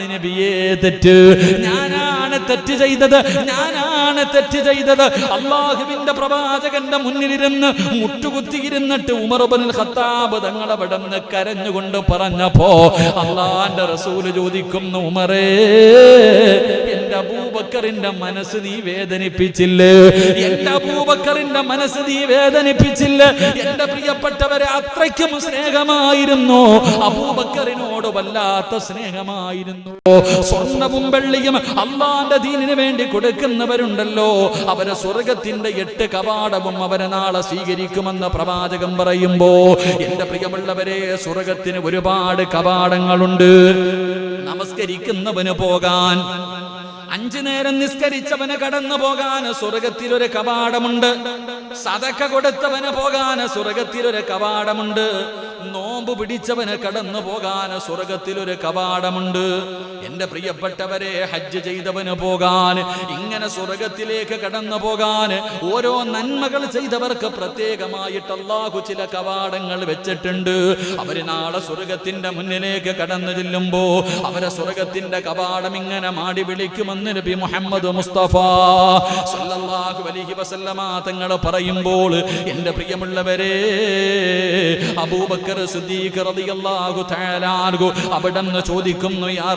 എവിടെയാണ് നബിയേ തെറ്റ്. ഞാനാണ് തെറ്റ് ചെയ്തത്. ഞാനാണ് തെറ്റ് ചെയ്തത്. അള്ളാഹുവിന്റെ പ്രവാചകന്റെ മുന്നിലിരുന്ന് മുട്ടുകുത്തിയിരുന്നിട്ട് ഉമർബനിൽ ഖത്താബ് തങ്ങളെ വിടന്ന് കരഞ്ഞുകൊണ്ട് പറഞ്ഞപ്പോ അള്ളാന്റെ റസൂൽ ചോദിക്കുന്നു ഉമറേ എന്റെ അബൂബക്കറിന്റെ മനസ്സ് നീ വേദനിപ്പിച്ചില്ലേ? എന്റെ അബൂബക്കറിന്റെ മനസ്സ് നീ വേദനിപ്പിച്ചില്ല? എന്റെ പ്രിയപ്പെട്ടവരെ അത്രയ്ക്കും സ്നേഹമായിരുന്നു. അബൂബക്കറിനോട് വല്ലാത്ത സ്നേഹമായിരുന്നു. സ്വർണവും വെള്ളിയും അള്ളാന്റെ ദീനിന് വേണ്ടി കൊടുക്കുന്നവരുണ്ടല്ലോ. അവരെ സ്വർഗത്തിന്റെ എട്ട് കവാടവും അവരെ നാളെ സ്വീകരിക്കുമെന്ന് പ്രവാചകം പറയുമ്പോ എന്റെ പ്രിയമുള്ളവരെ സ്വർഗത്തിന് ഒരുപാട് കവാടങ്ങളുണ്ട്. നമസ്കരിക്കുന്നവന് പോകാൻ അഞ്ചു നേരം നിസ്കരിച്ചവന് കടന്നു പോകാൻ സ്വർഗത്തിലൊരു കവാടമുണ്ട്. സതക്ക കൊടുത്തവന് പോകാൻ സ്വർഗത്തിലൊരു കവാടമുണ്ട്. നോമ്പ് പിടിച്ചവന് കടന്നു പോകാൻ സ്വർഗത്തിലൊരു കവാടമുണ്ട്. എന്റെ പ്രിയപ്പെട്ടവരെ ഹജ്ജ് ചെയ്തവന് പോകാൻ ഇങ്ങനെ സ്വർഗത്തിലേക്ക് കടന്നു പോകാൻ ഓരോ നന്മകൾ ചെയ്തവർക്ക് പ്രത്യേകമായിട്ട് അള്ളാഹു ചില കവാടങ്ങൾ വെച്ചിട്ടുണ്ട്. അവർ നാളെ സ്വർഗത്തിന്റെ മുന്നിലേക്ക് കടന്നു ചെല്ലുമ്പോ അവരെ സ്വർഗത്തിന്റെ കവാടം ഇങ്ങനെ മാടി വിളിക്കുമെന്ന് നബി മുഹമ്മദ് മുസ്തഫ സല്ലല്ലാഹു അലൈഹി വസല്ലമ തങ്ങൾ പറയുമ്പോൾ എന്റെ പ്രിയമുള്ളവരെ അബൂബക്കർ സിദ്ദീഖ് റളിയല്ലാഹു തആല അൻഹു അവിടെന്ന് ചോദിക്കുന്നു യാ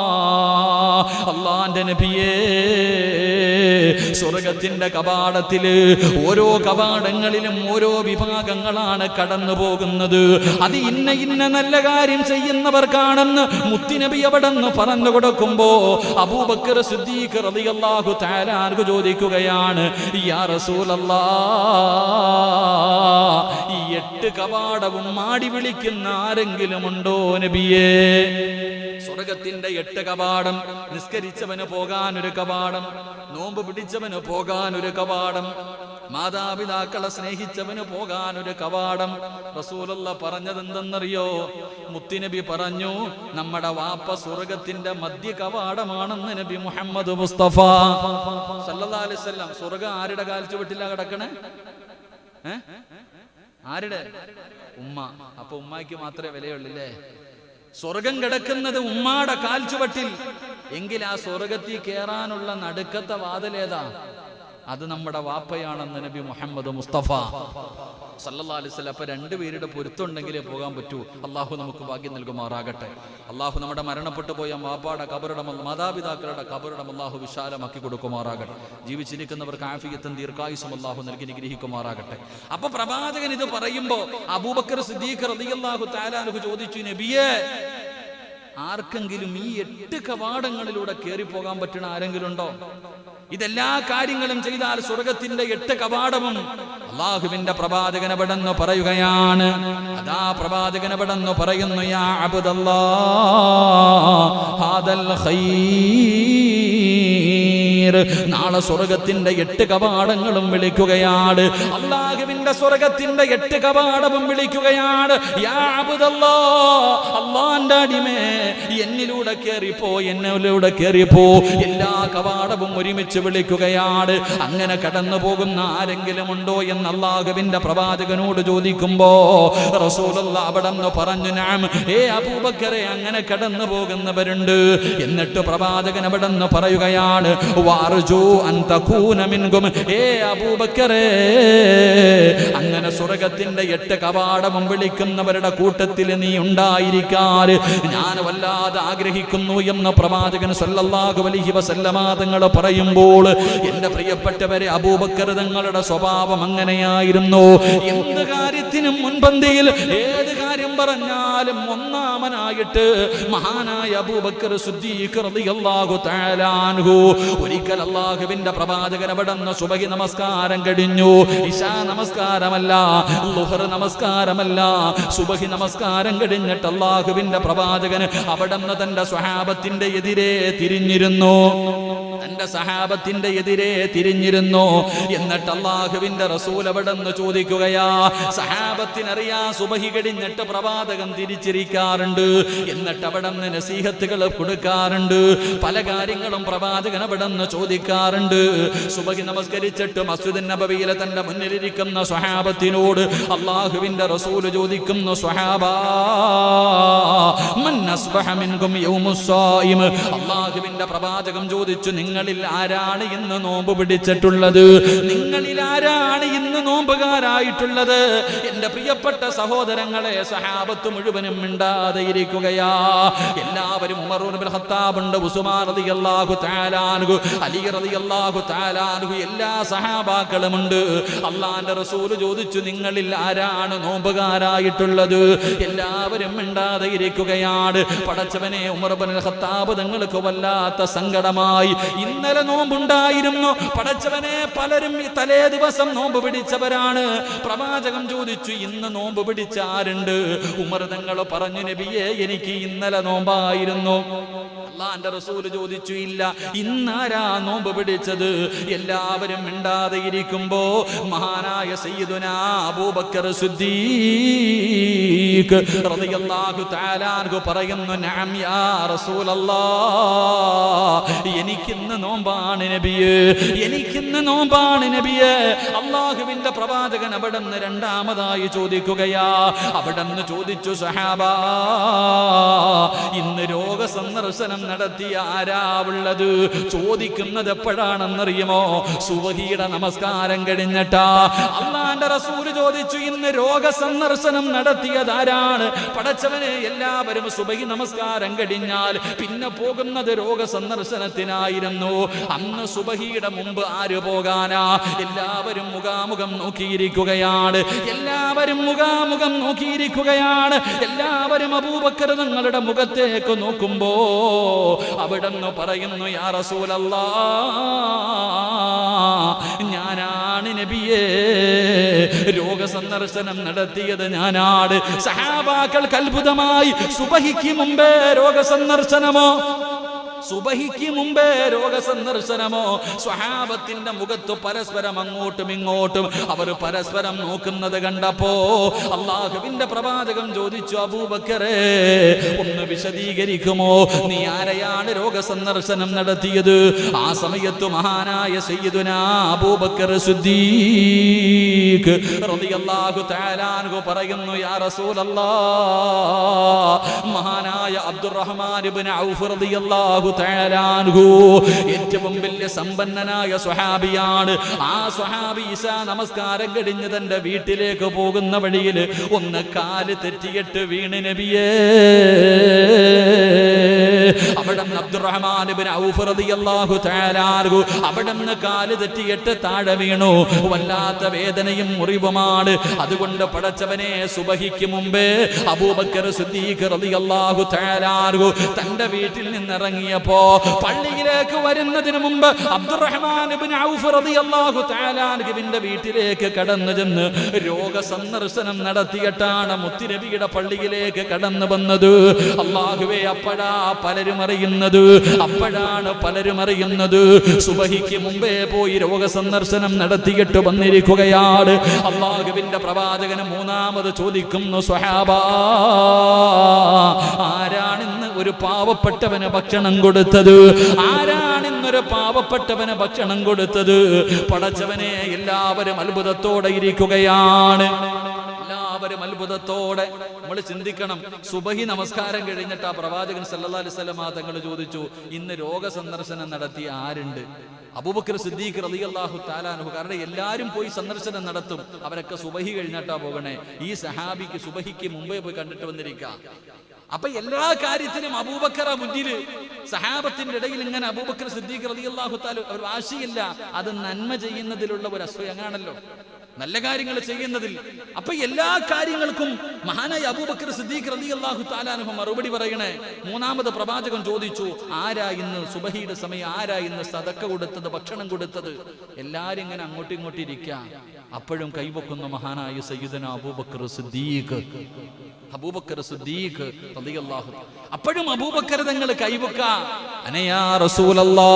റസൂലല്ലാഹ് അള്ളാന്റെ നബിയേ സ്വർഗത്തിന്റെ കവാടത്തിൽ ഓരോ കവാടങ്ങളിലും ഓരോ വിഭാഗങ്ങളാണ് കടന്നു പോകുന്നത്. അത് ഇന്ന ഇന്ന നല്ല കാര്യം ചെയ്യുന്നവർക്കാണെന്ന് മുത്തിനബി അവിടെ നിന്ന് പറഞ്ഞു കൊടുക്കുമ്പോ അബൂബക്കർ സിദ്ദീഖ് റളിയല്ലാഹു അൻഹു ചോദിക്കുകയാണ് യാ റസൂലല്ലാ ഈ എട്ട് കവാടവും മാടി വിളിക്കുന്ന ആരെങ്കിലും ഉണ്ടോ നബിയേ? സ്വർഗത്തിന്റെ എട്ട് കവാടം. നിസ്കരിച്ചവന് പോകാൻ ഒരു കവാടം. നോമ്പ് പിടിച്ചവന് പോകാൻ ഒരു കവാടം. മാതാപിതാക്കളെ സ്നേഹിച്ചവന് പോകാൻ ഒരു കവാടം. റസൂലുള്ള പറഞ്ഞതെന്തെന്നറിയോ? മുത്തിനബി പറഞ്ഞു നമ്മുടെ വാപ്പ സ്വർഗത്തിന്റെ മധ്യ കവാടമാണെന്ന് നബി മുഹമ്മദ് മുസ്തഫ. സല്ലല്ലാഹു അലൈഹി സ്വർഗം ആരുടെ കാൽച്ചുവട്ടിലാ കിടക്കണേ? ആരുടെ? ഉമ്മ. അപ്പൊ ഉമ്മയ്ക്ക് മാത്രമേ വിലയുള്ളൂ സ്വർഗം കിടക്കുന്നത് ഉമ്മാടെ കാൽച്ചുവട്ടിൽ. എങ്കിൽ ആ സ്വർഗത്തിൽ കയറാനുള്ള നടുക്കത്തെ വാതിലേതാ? അത് നമ്മുടെ വാപ്പയാണെന്ന് നബി മുഹമ്മദ് മുസ്തഫ. സല്ലല്ലാഹു അലൈഹി വസല്ലം അപ്പൊ രണ്ടുപേരുടെ പൊരുത്തുണ്ടെങ്കിലേ പോകാൻ പറ്റൂ. അള്ളാഹു നമുക്ക് ഭാഗ്യം നൽകുമാറാകട്ടെ. അള്ളാഹു നമ്മുടെ മരണപ്പെട്ടു പോയ വാപ്പാടെ കബറുടെ മാതാപിതാക്കളുടെ കബറുടെ അള്ളാഹു വിശാലമാക്കി കൊടുക്കുമാറാകട്ടെ. ജീവിച്ചിരിക്കുന്നവർക്ക് ആഫിയത്തും ദീർഘായുസും അള്ളാഹു നൽകി നിഗ്രഹിക്കുമാറാകട്ടെ അപ്പൊ പ്രവാചകൻ ഇത് പറയുമ്പോ അബൂബക്കർ സിദ്ദീഖ് റളിയല്ലാഹു താലാനുഹു ചോദിച്ചു നബിയേ ആർക്കെങ്കിലും ഈ എട്ട് കവാടങ്ങളിലൂടെ കയറി പോകാൻ പറ്റുന്ന ആരെങ്കിലും ഉണ്ടോ ഇതെല്ലാ കാര്യങ്ങളും ചെയ്താൽ സ്വർഗത്തിന്റെ എട്ട് കവാടവും അള്ളാഹുവിന്റെ പ്രവാചകന പെടെന്ന് പറയുകയാണ്. അതാ പ്രവാചകന പെടെന്ന് പറയുന്നു യാ അബുദല്ലാ ഹാദൽ നാളെ സ്വർഗത്തിന്റെ എട്ട് കവാടങ്ങളും വിളിക്കുകയാണ്. അള്ളാഹുവിന്റെ സ്വർഗത്തിന്റെ എട്ട് കവാടവും വിളിക്കുകയാണ്. അള്ളാന്റെ അടിമേ എന്നിലൂടെ കയറിപ്പോ എന്നിലൂടെ കയറിപ്പോ. എല്ലാ കവാടവും ഒരുമിച്ച് വിളിക്കുകയാണ്. അങ്ങനെ കടന്നു പോകുന്ന ആരെങ്കിലും ഉണ്ടോ എന്ന് അള്ളാഹുവിന്റെ പ്രവാചകനോട് ചോദിക്കുമ്പോ റസൂലുള്ള അവിടെ പറഞ്ഞു നാം ഏ അബൂബക്കറെ അങ്ങനെ കടന്നു പോകുന്നവരുണ്ട്. എന്നിട്ട് പ്രവാചകൻ അവിടെ നിന്ന് പറയുകയാണ് വാർജു ഏ അബൂബക്കറേ അങ്ങനെ സ്വർഗത്തിന്റെ എട്ട് കവാടവും വിളിക്കുന്നവരുടെ കൂട്ടത്തിൽ നീ ഉണ്ടായിരിക്കാറ് ഞാൻ വല്ലാതെ ആഗ്രഹിക്കുന്നു എന്ന് പ്രവാചകൻ സല്ലല്ലാഹു അലൈഹി വസല്ലമ തങ്ങൾ പറയുമ്പോൾ എന്റെ പ്രിയപ്പെട്ടവരെ അബൂബക്കർ തങ്ങളുടെ സ്വഭാവം അങ്ങനെയായിരുന്നു. എന്ത് കാര്യത്തിനും മുൻപന്തിയിൽ ഏത് കാര്യം പറഞ്ഞാലും ഒന്നാമനായിട്ട് മഹാനായ അബൂബക്കർ റളിയല്ലാഹു അൻഹു അല്ലാഹുവിന്റെ പ്രവാചകൻ അവിടുന്ന് സുബഹി നമസ്കാരം കഴിഞ്ഞു. ഇശാ നമസ്കാരമല്ല ലുഹർ നമസ്കാരമല്ല. സുബഹി നമസ്കാരം കഴിഞ്ഞിട്ട് അള്ളാഹുവിന്റെ പ്രവാചകൻ അവിടുന്ന് തന്റെ സ്വഹാബത്തിന്റെ എതിരെ തിരിഞ്ഞിരുന്നു. തന്റെ സഹാബത്തിന്റെ എതിരെ തിരിഞ്ഞിരുന്നു. എന്നിട്ട് അള്ളാഹുവിന്റെ റസൂൽ അവിടെ നിന്ന് ചോദിക്കുകയാ സഹാബത്തിനറിയാ സുബഹി കഴിഞ്ഞിട്ട് പ്രവാചകൻ തിരിച്ചിരിക്കാറുണ്ട്. എന്നിട്ട് അവിടെ നിന്ന് നസീഹത്തുകൾ കൊടുക്കാറുണ്ട്. പല കാര്യങ്ങളും പ്രവാചകൻ അവിടെ നിന്ന് ചോദിക്കാറുണ്ട്. സുബഹി നമസ്കരിച്ചിട്ട് മസ്ജിദ് നബവിയിലെ തന്റെ മുന്നിലിരിക്കുന്ന സ്വഹാബത്തിനോട് അള്ളാഹുവിന്റെ റസൂൽ ചോദിക്കുന്നു സ്വഹാബാ അള്ളാഹുവിന്റെ പ്രവാചകം ചോദിച്ചു നിങ്ങളിൽ ആരാണ് ഇന്ന് നോമ്പ് പിടിച്ചിട്ടുള്ളത്? നിങ്ങളിൽ ആരാണ് ഇന്ന് നോമ്പുകാരായിട്ടുള്ളത് എന്റെ പ്രിയപ്പെട്ട സഹോദരങ്ങളെ സഹാബത്ത് മുഴുവനും മിണ്ടാതെ ഇരിക്കുകയാ. എല്ലാവരും ഉമർ ഉണ്ട് ഉസ്മാൻ റളിയല്ലാഹു തആല അൻഹു അലി റളിയല്ലാഹു തആല എല്ലാ സഹാബാക്കളുമുണ്ട് അള്ളാന്റെ റസൂൽ ചോദിച്ചു നിങ്ങളിൽ ആരാണ് നോമ്പുകാരായിട്ടുള്ളത്? എല്ലാവരും മിണ്ടാതെ ഇരിക്കുകയാണ്. പടച്ചവനെ ഉമർ ഇബ്നുൽ ഖത്താബ് തങ്ങൾക്ക് വല്ലാത്ത സങ്കടമായി. ഇന്നലെ നോമ്പുണ്ടായിരുന്നു. പടച്ചവനെ പലരും തലേ ദിവസം നോമ്പ് പിടിച്ചവരാണ്. പ്രവാചകം ചോദിച്ചു ഇന്ന് നോമ്പ് പിടിച്ച ആരുണ്ട്? ഉമർ തങ്ങൾ പറഞ്ഞു നബിയെ എനിക്ക് ഇന്നലെ നോമ്പായിരുന്നു. അള്ളാന്റെ റസൂൽ ചോദിച്ചു ഇല്ല ഇന്നാരാ നോമ്പ് പിടിച്ചത്? എല്ലാവരും മിണ്ടാതെ ഇരിക്കുമ്പോ മഹാനായ സയ്യിദുനാ അബൂബക്കർ സിദ്ദീഖ് റളിയല്ലാഹു തആല അൻഹു പറയുന്നു നഅം യാ റസൂലല്ലാഹ് എനിക്കിന്ന് നോമ്പാണ് നബിയേ എനിക്കിന്ന് നോമ്പാണ് നബിയേ. അള്ളാഹുവിന്റെ പ്രവാചകൻ അവിടെ നിന്ന് രണ്ടാമതായി ചോദിക്കുകയാ. അവിടെ നിന്ന് ചോദിച്ചു സഹാബ ഇന്ന് രോഗസന്ദർശനം നടത്തിയ ആരാ ഉള്ളത്? ചോദിക്കുന്നത് എപ്പോഴാണെന്നറിയുമോ? സുവഹിയുടെ നമസ്കാരം കഴിഞ്ഞിട്ടാ. അള്ളാന്റെ റസൂൽ ചോദിച്ചു ഇന്ന് രോഗസന്ദർശനം നടത്തിയത് ആരാണ്? പടച്ചവന് എല്ലാവരും സുബഹി നമസ്കാരം കഴിഞ്ഞാൽ പിന്നെ പോകുന്നത് രോഗസന്ദർശനത്തിനായിരുന്നു. അന്ന് സുബഹിയുടെ മുമ്പ് ആര് പോകാനാ? എല്ലാവരും മുഖാമുഖം നോക്കിയിരിക്കുകയാണ്. എല്ലാവരും മുഖാമുഖം നോക്കിയിരിക്കുകയാണ്. എല്ലാവരും അബൂബക്കർ നിങ്ങളുടെ മുഖത്തേക്ക് നോക്കുമ്പോ അവിടെന്ന് പറയുന്നു യാ റസൂലല്ലാ ഞാനാണ് നബിയേ. രോഗസന്ദർശനം നടത്തിയത് ഞാനാണ്. സഹാബാക്കൾ അത്ഭുതമായി സുബഹിക്ക് മുമ്പേ രോഗസന്ദർശനമോ സുബഹിക്ക് മുമ്പേ രോഗസന്ദർശനമോ സ്വഹാബത്തിന്റെ മുഖത്ത് പരസ്പരം അങ്ങോട്ടും ഇങ്ങോട്ടും അവർ പരസ്പരം നോക്കുന്നത് കണ്ടപ്പോ അള്ളാഹുവിന്റെ പ്രവാചകം ചോദിച്ചു അബൂബക്കറേ ഒന്ന് വിശദീകരിക്കുമോ? നീ ആരെയാണ് രോഗസന്ദർശനം നടത്തിയത്? ആ സമയത്ത് മഹാനായ സയ്യിദുനാ അബൂബക്കർ റളിയല്ലാഹു പറയുന്നു യാ റസൂലല്ലാഹ് മഹാനായ അബ്ദുറഹ്മാൻ ഇബ്നു ഔഫ് റളിയല്ലാഹു ഏറ്റവും വലിയ സമ്പന്നനായ സ്വഹാബിയാണ്. ആ സ്വഹാബി ഈസ നമസ്കാരം കഴിഞ്ഞ് തന്റെ വീട്ടിലേക്ക് പോകുന്ന വഴിയിൽ ഒന്ന് കാൽ തെറ്റിയിട്ട് വീണ് നബിയേ. അവിടെ നിന്ന് കാൽ തെറ്റിയിട്ട് താഴെ വീണു. വല്ലാത്ത വേദനയും മുറിവുമാണ്. അതുകൊണ്ട് പടച്ചവനെ സുബഹിക്ക് മുമ്പേ അബൂബക്കർ സിദ്ദീഖ് റളിയല്ലാഹു തആല അൻഹു തന്റെ വീട്ടിൽ നിന്ന് ഇറങ്ങിയപ്പോ പള്ളിയിലേക്ക് വരുന്നതിന് മുമ്പ് അബ്ദുറഹ്മാൻ ഇബ്നു ഔഫ് റളിയല്ലാഹു തആല വീട്ടിലേക്ക് കടന്നു ചെന്ന് രോഗസന്ദർശനം നടത്തിയിട്ടാണ് മുത്തുനബിയുടെ പള്ളിയിലേക്ക് കടന്നു വന്നത്. അള്ളാഹുവേ അപ്പഴാ പലരും അറിയുന്നത്. അപ്പോഴാണ് പലരും അറിയുന്നത്. സുബഹിക്ക് മുമ്പേ പോയി രോഗ സന്ദർശനം നടത്തിയിട്ട് വന്നിരിക്കുകയാണ്. അള്ളാഹുവിന്റെ പ്രവാചകന് മൂന്നാമത് ചോദിക്കുന്നു സ്വഹാബ ആരാണിന്ന് ഒരു പാവപ്പെട്ടവന് ഭക്ഷണം കൊടുത്തത്? ആരാണിന്നൊരു പാവപ്പെട്ടവന് ഭക്ഷണം കൊടുത്തത്? പടച്ചവനെ എല്ലാവരും അത്ഭുതത്തോടെ ഇരിക്കുകയാണ്. എല്ലാവരും അത്ഭുതത്തോടെ നമ്മൾ ചിന്തിക്കണം. സുബഹി നമസ്കാരം കഴിഞ്ഞിട്ട് ആ പ്രവാചകൻ സല്ലല്ലാഹു അലൈഹി വസല്ലമ തങ്ങൾ ചോദിച്ചു ഇന്ന് രോഗ സന്ദർശനം നടത്തി ആരുണ്ട്? അബൂബക്കർ സിദ്ദീഖ് റളിയല്ലാഹു താലാനുഹു കാരണം എല്ലാവരും പോയി സന്ദർശനം നടത്തും. അവരൊക്കെ സുബഹി കഴിഞ്ഞിട്ടാ പോകണേ. ഈ സഹാബിക്ക് സുബഹിക്ക് മുമ്പേ പോയി കണ്ടിട്ട് വന്നിരിക്കാം. അപ്പൊ എല്ലാ കാര്യത്തിനും അബൂബക്കറ മുന്നിൽ സഹാബത്തിന്റെ ഇടയിൽ ഇങ്ങനെ അബൂബക്കർ സിദ്ദീഖ് റളിയല്ലാഹു താല ഒരു വാശിയില്ല. അത് നന്മ ചെയ്യുന്നതിലുള്ള ഒരു അസൂയങ്ങാണല്ലോ നല്ല കാര്യങ്ങൾ ചെയ്യുന്നതിൽ. അപ്പൊ എല്ലാ കാര്യങ്ങൾക്കും മഹാനായ അബൂബക്കർ സിദ്ദീഖ് റളിയല്ലാഹു താലാനുഹു മറുപടി പറയണേ. മൂന്നാമത് പ്രവാചകൻ ചോദിച്ചു ആരാ ഇന്ന് സുബഹിയുടെ സമയം? ആരാ ഇന്ന് സദക്ക കൊടുത്തത് ഭക്ഷണം കൊടുത്തത്? എല്ലാരും ഇങ്ങനെ അങ്ങോട്ടും ഇങ്ങോട്ടും ഇരിക്കാം. അപ്പോഴും കൈവക്കുന്ന മഹാനായ സയ്യിദന അബൂബക്കർ സിദ്ദീഖ്. അബൂബക്കർ സിദ്ദീഖ് റളിയല്ലാഹു അപ്പോഴും അബൂബക്കർ തങ്ങൾ കൈവക്ക. അനയാ റസൂലല്ലാ.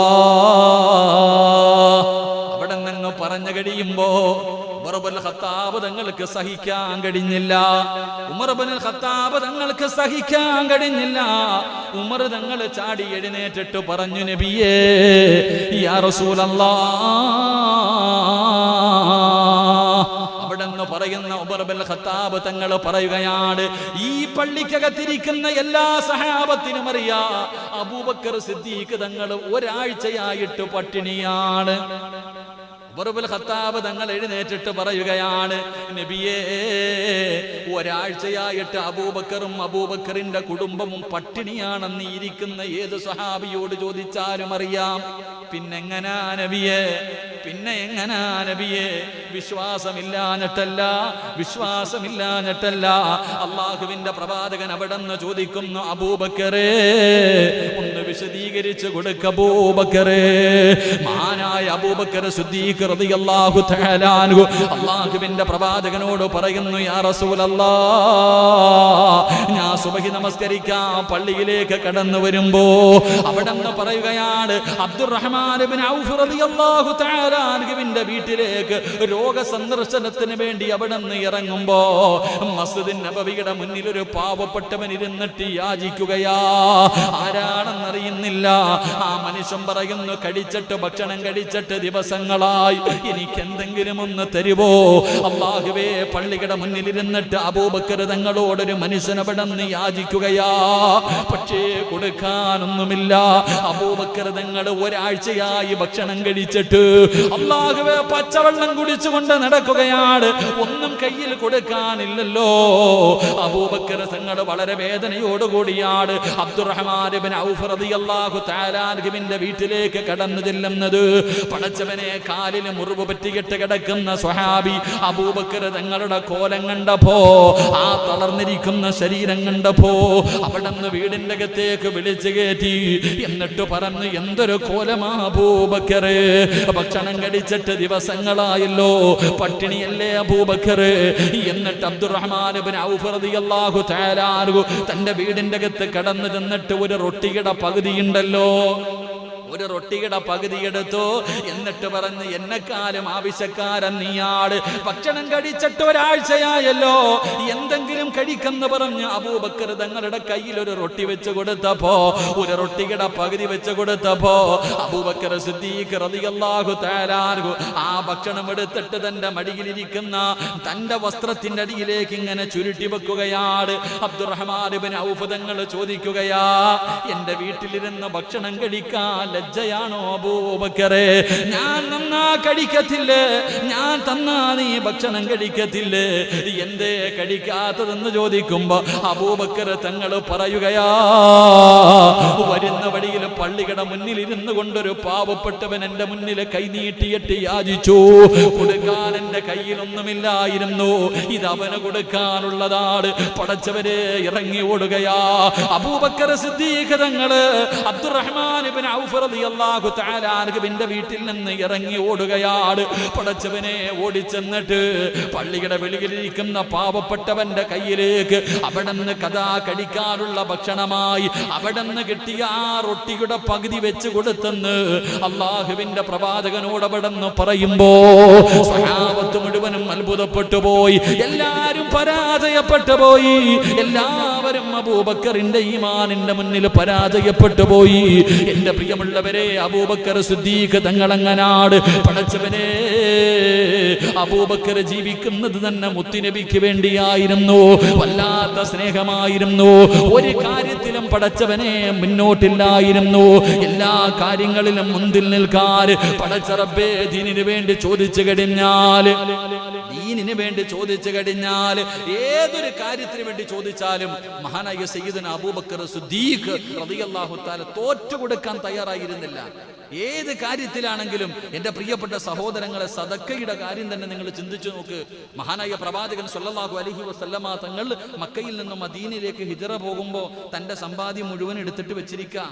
അവിടെ പറഞ്ഞു കഴിയുമ്പോ ഉമർബുൽ ഖത്താബ് തങ്ങൾക്ക് സഹിക്കാൻ കഴിഞ്ഞില്ല. ഉമർബുൽ ഖത്താബ് തങ്ങൾക്ക് സഹിക്കാൻ കഴിഞ്ഞില്ല. ഉമർ തങ്ങൾ ചാടി എഴുന്നേറ്റിട്ട് പറഞ്ഞു നബിയേ യാ റസൂലല്ലാ. അവിടെ പറയുന്ന ഉമർബുൽ ഖത്താബ് തങ്ങൾ പറയുകയാണ് ഈ പള്ളിക്കകത്തിരിക്കുന്ന എല്ലാ സഹാബത്തിനും അറിയാ അബൂബക്കർ സിദ്ദീഖ് തങ്ങൾ ഒരാഴ്ചയായിട്ട് പട്ടിണിയാണ്. ഉമറുൽ ഖത്താബ് തങ്ങൾ എഴുന്നേറ്റിട്ട് പറയുകയാണ് നബിയേ ഒരാഴ്ചയായിട്ട് അബൂബക്കറും അബൂബക്കറിന്റെ കുടുംബവും പട്ടിണിയാണെന്ന് ഇരിക്കുന്ന ഏത് സഹാബിയോട് ചോദിച്ചാലും അറിയാം. പിന്നെങ്ങനാ നബിയെ പിന്നെ എങ്ങനാ നബിയെ? വിശ്വാസമില്ലാഞ്ഞിട്ടല്ല വിശ്വാസമില്ലാഞ്ഞിട്ടല്ല. അള്ളാഹുവിന്റെ പ്രവാചകൻ അവിടെ നിന്ന് ചോദിക്കുന്നു അബൂബക്കറേ ഒന്ന് വിശദീകരിച്ച് കൊടുക്ക അബൂബക്കറേ. മാനായ അബൂബക്കർ സുദ്ദീഖ് റളിയല്ലാഹു തആല അൻഹു അള്ളാഹുവിന്റെ പ്രവാചകനോട് പറയുന്നു യാ റസൂലല്ലാ ഞാൻ സുബഹി നമസ്കരിക്കാൻ പള്ളിയിലേക്ക് കടന്നു വരുമ്പോ. അവിടെ നിന്ന് പറയുകയാണ് അബ്ദുറഹ്മാൻ ഔഫ് റളിയല്ലാഹു തആല അൻഹുവിന്റെ വീട്ടിലേക്ക് രോഗ സന്ദർശനത്തിന് വേണ്ടി അവിടെ നിന്ന് ഇറങ്ങുമ്പോ മസ്ജിദ് നബവിയുടെ മുന്നിൽ ഒരു പാവപ്പെട്ടവൻ ഇരുന്നിട്ട് യാചിക്കുകയാ. ആരാണെന്നറിയുന്നില്ല. ആ മനുഷ്യൻ പറയുന്നു കടിച്ചിട്ട് ഭക്ഷണം കഴിച്ചിട്ട് ദിവസങ്ങളായി. എനിക്ക് എന്തെങ്കിലും ഒന്ന് തരുവോ? അള്ളാഹുവേ പള്ളിയുടെ മുന്നിൽ ഇരുന്നിട്ട് അബൂബക്കർ തങ്ങളോടൊരു മനുഷ്യൻ അവിടെ നിന്ന് യാചിക്കുകയാ. പക്ഷേ കൊടുക്കാനൊന്നുമില്ല. അബൂബക്കർ തങ്ങൾ ഒരാഴ്ചയായി ഭക്ഷണം കഴിച്ചിട്ട് അള്ളാഹുവേ പച്ചവെള്ളം കുടിച്ചുകൊണ്ട് നടക്കുകയാണ്. ഒന്നും കയ്യിൽ കൊടുക്കാനില്ലല്ലോ. അബൂബക്കർ തങ്ങൾ വളരെ വേദനയോടുകൂടിയാണ് അബ്ദുറഹ്മാൻ വീട്ടിലേക്ക് കടന്നു ചെല്ലുന്നത്. പടച്ചവനെ കാലിന് മുറിവ് പറ്റിയിട്ട് കിടക്കുന്ന സ്വഹാബി അബൂബക്കർ തങ്ങളുടെ കോലം കണ്ടപ്പോ ആ തളർന്നിരിക്കുന്ന ശരീരം കണ്ടപ്പോ അവിടെ നിന്ന് വീടിന്റെ അകത്തേക്ക് വിളിച്ചു കയറ്റി. എന്നിട്ട് പറഞ്ഞു എന്തൊരു കോലമാ അബൂബക്കറ് ഭക്ഷണം കഴിച്ചിട്ട് ദിവസങ്ങളായല്ലോ. പട്ടിണിയല്ലേ അബൂബക്കർ? എന്നിട്ട് അബ്ദുറഹ്മാൻ ഇബ്നു ഔഫ് റളിയല്ലാഹു തആല അൻഹു തന്റെ വീടിന്റെ അകത്ത് കടന്നു ചെന്നിട്ട് ഒരു റൊട്ടിയുടെ പകുതിയുണ്ടല്ലോ. ഒരു റൊട്ടിയുടെ പകുതി എടുത്തു. എന്നിട്ട് പറഞ്ഞ് എന്നെക്കാലും ആവശ്യക്കാരൻ നീയാട് ഭക്ഷണം കഴിച്ചിട്ട് ഒരാഴ്ചയായല്ലോ. എന്തെങ്കിലും കഴിക്കെന്ന് പറഞ്ഞ് അബൂബക്കർ തങ്ങളുടെ കയ്യിൽ ഒരു റൊട്ടി വെച്ച് കൊടുത്തപ്പോ ഒരു റൊട്ടിയുടെ പകുതി വെച്ച് കൊടുത്തപ്പോ അബൂബക്കർ സിദ്ദീഖ് റളിയല്ലാഹു തആല ആ ഭക്ഷണം എടുത്തിട്ട് തന്റെ മടിയിലിരിക്കുന്ന തന്റെ വസ്ത്രത്തിന്റെ അടിയിലേക്ക് ഇങ്ങനെ ചുരുട്ടി വെക്കുകയാണ്. അബ്ദുറഹ്മാൻ ഇബ്നു ഔഫ് തങ്ങൾ ചോദിക്കുകയാ എന്റെ വീട്ടിലിരുന്ന് ഭക്ഷണം കഴിക്കാൻ ലജ്ജയാണോ അബൂബക്കറെ? ഞാൻ നന്നാ കഴിക്കത്തില്ലേ ഞാൻ തന്നാ നീ ഭക്ഷണം കഴിക്കത്തില്ലേ? എന്തേ കഴിക്കാത്തതെന്ന് ചോദിക്കുമ്പോ അബൂബക്കർ തങ്ങൾ പറയുകയാ വരുന്ന വഴിയിൽ പള്ളിയുടെ മുന്നിൽ ഇരുന്നു കൊണ്ടൊരു പാവപ്പെട്ടവൻ എന്റെ മുന്നിൽ കൈനീട്ടിയിട്ട് യാചിച്ചു. കൊടുക്കാൻ എന്റെ കയ്യിലൊന്നുമില്ലായിരുന്നു. ഇത് അവന് കൊടുക്കാനുള്ളതാണ്. പടച്ചവരെ ഇറങ്ങി ഓടുകയാ. അബൂബക്കർ സിദ്ധീകരങ്ങൾ അബ്ദുറഹ്മാൻ റളിയല്ലാഹു തആല വീട്ടിൽ നിന്ന് ഇറങ്ങി ഓടുകയാണ് പടച്ചവനെ ഓടിച്ചെന്നിട്ട് പള്ളിയുടെ വെളിയിലിരിക്കുന്ന പാവപ്പെട്ടവന്റെ കയ്യിലേക്ക് അവിടെ നിന്ന് കഥാ കടിക്കാനുള്ള ഭക്ഷണമായി അവിടെ നിന്ന് കിട്ടിയ ആ റൊട്ടിയുടെ പകുതി വെച്ച് കൊടുത്തെന്ന് അള്ളാഹുവിന്റെ പ്രവാചകനോട് അവിടെ നിന്ന് പറയുമ്പോ സഹാബത്ത് മുഴുവനും അത്ഭുതപ്പെട്ടു പോയി. എല്ലാരും പരാജയപ്പെട്ടു പോയി. എല്ലാവരും അബൂബക്കറിന്റെ ഈമാനിന്റെ മുന്നിൽ പരാജയപ്പെട്ടു പോയി. എന്റെ പ്രിയമുള്ളവരെ അബൂബക്കർ സിദ്ദീഖ് തങ്ങളങ്ങനാട് പടച്ചവനെ അബൂബക്കർ ജീവിക്കുന്നത് തന്നെ മുത്തുനബിക്ക് വേണ്ടിയായിരുന്നു വല്ലാത്ത സ്നേഹമായിരുന്നു ഒരു കാര്യത്തിലും പടച്ചവനെ മുന്നോട്ടില്ലായിരുന്നു എല്ലാ കാര്യങ്ങളിലും മുന്തിൽ നിൽക്കാൻ പടച്ചറബേ ദീനിനു വേണ്ടി ചോദിച്ചു കഴിഞ്ഞാൽ ദീനിന് വേണ്ടി ചോദിച്ചു കഴിഞ്ഞാൽ ഏതൊരു കാര്യത്തിന് വേണ്ടി ചോദിച്ചാലും മഹാനായ സയ്യിദന അബൂബക്കർ സുദ്ദീഖ് റളിയല്ലാഹു താല തോറ്റു കൊടുക്കാൻ തയ്യാറായിരുന്നില്ല. ഏത് കാര്യത്തിലാണെങ്കിലും എന്റെ പ്രിയപ്പെട്ട സഹോദരങ്ങളെ സദക്കയുടെ കാര്യം തന്നെ നിങ്ങൾ ചിന്തിച്ചു നോക്ക്. മഹാനായ പ്രവാചകൻ സൊല്ലാഹു അലഹി വസല്ലമ തങ്ങൾ മക്കയിൽ നിന്നും മദീനയിലേക്ക് ഹിജറ പോകുമ്പോൾ തന്റെ സമ്പാദ്യം മുഴുവൻ എടുത്തിട്ട് വെച്ചിരിക്കുക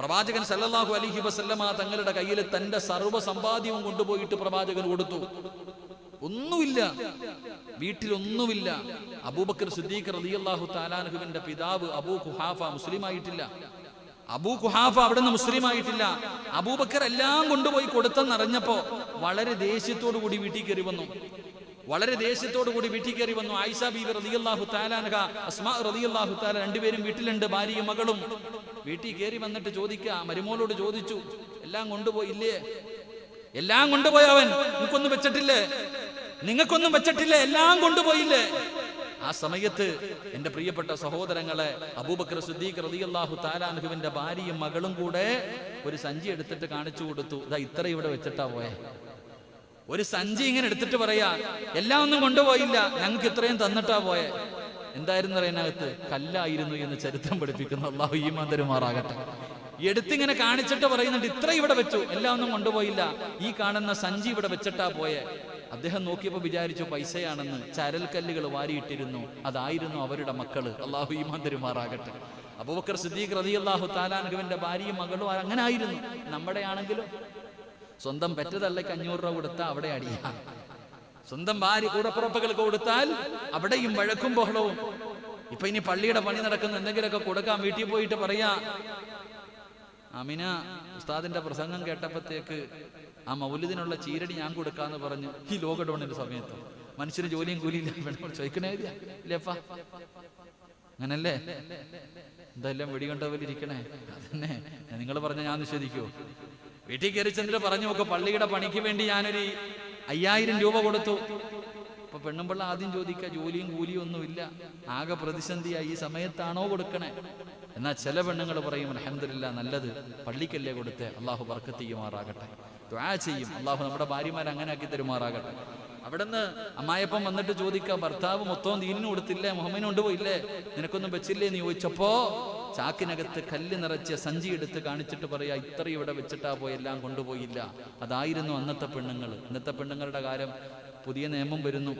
പ്രവാചകൻ സല്ലാഹു അലഹി വസല്ലമ തങ്ങളുടെ കയ്യിൽ തന്റെ സർവ സമ്പാദ്യവും കൊണ്ടുപോയിട്ട് പ്രവാചകൻ കൊടുത്തു. ഒന്നുമില്ല. വീട്ടിലൊന്നുമില്ല. അബൂബക്കർ സിദ്ദീഖ് റളിയല്ലാഹു താലാൻഹുവിന്റെ പിതാവ് അബൂ ഖുഹാഫ മുസ്ലിം ആയിട്ടില്ല അബൂ ഖുഹാഫ അവിടെ നിന്ന് മുസ്ലിം ആയിട്ടില്ല അബൂബക്കർ എല്ലാം കൊണ്ടുപോയി കൊടുത്തെന്നറിഞ്ഞപ്പോ വളരെ ദേഷ്യത്തോടു കൂടി വീട്ടിൽ കയറി വന്നു. വളരെ ദേഷ്യത്തോടു കൂടി വീട്ടിൽ കയറി വന്നു. ആയിഷ ബീവി റളിയല്ലാഹു താലാനഹ അസ്മാ റളിയല്ലാഹു താല രണ്ടുപേരും വീട്ടിലുണ്ട് ഭാര്യയും മകളും. വീട്ടിൽ കയറി വന്നിട്ട് ചോദിക്കുക മരുമോളോട് ചോദിച്ചു എല്ലാം കൊണ്ടുപോയില്ലേ? എല്ലാം കൊണ്ടുപോയവൻ നിങ്ങൾക്കൊന്നും വെച്ചിട്ടില്ലേ? നിങ്ങൾക്കൊന്നും വെച്ചിട്ടില്ല എല്ലാം കൊണ്ടുപോയില്ലേ? ആ സമയത്ത് എന്റെ പ്രിയപ്പെട്ട സഹോദരങ്ങളെ അബൂബക്കർ സുദ്ദീഖ് റളിയല്ലാഹു താലാൻഹുവിന്റെ ഭാര്യയും മകളും കൂടെ ഒരു സഞ്ചി എടുത്തിട്ട് കാണിച്ചു കൊടുത്തു. ഇതാ ഇത്ര ഇവിടെ വെച്ചിട്ടാ പോയെ. ഒരു സഞ്ചി ഇങ്ങനെ എടുത്തിട്ട് പറയാ എല്ലാം ഒന്നും കൊണ്ടുപോയില്ല ഞങ്ങൾക്ക് ഇത്രയും തന്നിട്ടാ പോയെ. എന്തായിരുന്നു അതിനകത്ത് കല്ലായിരുന്നു എന്ന് ചരിത്രം പഠിപ്പിക്കുന്നു. അള്ളാഹു ഈ മന്ദരുമാറാകട്ടെ എടുത്തിങ്ങനെ കാണിച്ചിട്ട് പറയുന്നുണ്ട് ഇത്ര ഇവിടെ വെച്ചു എല്ലാം ഒന്നും കൊണ്ടുപോയില്ല. ഈ കാണുന്ന സഞ്ചി ഇവിടെ വെച്ചിട്ടാ പോയെ. അദ്ദേഹം നോക്കിയപ്പോൾ വിചാരിച്ചു പൈസയാണെന്ന് ചരൽക്കല്ലുകൾ വാരിയിട്ടിരുന്നു. അതായിരുന്നു അവരുടെ മക്കൾ. അള്ളാഹു ഈ മാന്തരുമാറാകട്ടെ അബൂബക്കർ സിദ്ദീഖ് റതി അള്ളാഹു താലാൻഹുവിന്റെ ഭാര്യയും മകളും അങ്ങനെ ആയിരുന്നു നമ്മുടെ ആണെങ്കിലും സ്വന്തം പെറ്റതള്ളക്ക് അഞ്ഞൂറ് രൂപ കൊടുത്താൽ അവിടെ അടിയാ. സ്വന്തം ഭാര്യ കൂടപ്പുറപ്പുകൾക്ക് കൊടുത്താൽ അവിടെയും വഴക്കും ബഹളവും. ഇപ്പൊ ഇനി പള്ളിയുടെ പണി നടക്കുന്ന എന്തെങ്കിലുമൊക്കെ കൊടുക്കാൻ വീട്ടിൽ പോയിട്ട് പറയാ അമിന ഉസ്താദിന്റെ പ്രസംഗം കേട്ടപ്പോഴത്തേക്ക് ആ മൗലിദിനുള്ള ചീരടി ഞാൻ കൊടുക്കാന്ന് പറഞ്ഞ് ഈ ലോക്ക്ഡൌണിന്റെ സമയത്ത്. മനുഷ്യന് ജോലിയും കൂലിയില്ല ചോദിക്കണേ ഇല്ലേപ്പാ അങ്ങനല്ലേ? എന്തെല്ലാം വെടികൊണ്ടവർ ഇരിക്കണേ. അതന്നെ. നിങ്ങൾ പറഞ്ഞ ഞാൻ നിഷേധിക്കൂ? വീട്ടിൽ കയറി ചെന്നിട്ട് പറഞ്ഞു നോക്ക് പള്ളിയുടെ പണിക്ക് വേണ്ടി ഞാനൊരു അയ്യായിരം രൂപ കൊടുത്തു. അപ്പൊ പെണ്ണുമ്പിള്ള ആദ്യം ചോദിക്കുക ജോലിയും കൂലിയും ഒന്നുമില്ല ആകെ പ്രതിസന്ധിയായി ഈ സമയത്താണോ കൊടുക്കണേ? എന്നാൽ ചില പെണ്ണുങ്ങൾ പറയും അലഹമില്ല നല്ലത് പള്ളിക്കല്ലേ കൊടുത്തേ? അള്ളാഹു ബർക്കത്ത് ദ്വാ ചെയ്യും. അള്ളാഹു നമ്മുടെ ഭാര്യമാർ അങ്ങനെ ആക്കി തരുമാറാകട്ടെ. അവിടുന്ന് അമ്മായപ്പം വന്നിട്ട് ചോദിക്കാം ഭർത്താവ് മൊത്തം ദീനിന് കൊടുത്തില്ലേ? മുഹമ്മദിന് കൊണ്ടുപോയില്ലേ നിനക്കൊന്നും വെച്ചില്ലേ? എന്ന് ചോദിച്ചപ്പോ ചാക്കിനകത്ത് കല്ല് നിറച്ച് സഞ്ചി എടുത്ത് കാണിച്ചിട്ട് പറയാ ഇത്ര ഇവിടെ വെച്ചിട്ടാ പോയി എല്ലാം കൊണ്ടുപോയില്ല. അതായിരുന്നു അന്നത്തെ പെണ്ണുങ്ങൾ ഇന്നത്തെ പെണ്ണുങ്ങളുടെ കാര്യം പുതിയ നിയമം വരുന്നു.